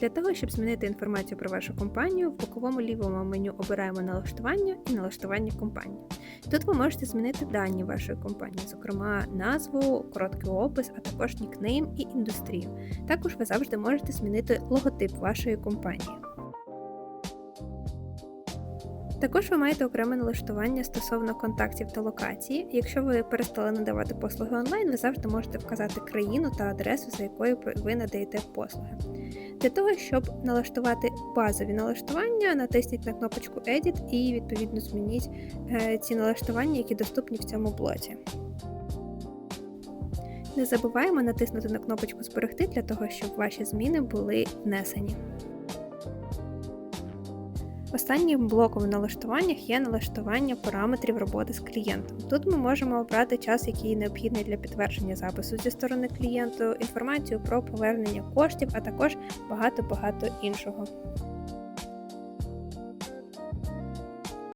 Для того, щоб змінити інформацію про вашу компанію, в боковому лівому меню обираємо налаштування і налаштування компанії. Тут ви можете змінити дані вашої компанії, зокрема назву, короткий опис, а також нікнейм і індустрію. Також ви завжди можете змінити логотип вашої компанії. Також ви маєте окреме налаштування стосовно контактів та локації. Якщо ви перестали надавати послуги онлайн, ви завжди можете вказати країну та адресу, за якою ви надаєте послуги. Для того, щоб налаштувати базові налаштування, натисніть на кнопочку Edit і відповідно змініть е, ці налаштування, які доступні в цьому блоці. Не забуваємо натиснути на кнопочку Зберегти для того, щоб ваші зміни були внесені. Останнім блоком в налаштуваннях є налаштування параметрів роботи з клієнтом. Тут ми можемо обрати час, який необхідний для підтвердження запису зі сторони клієнту, інформацію про повернення коштів, а також багато-багато іншого.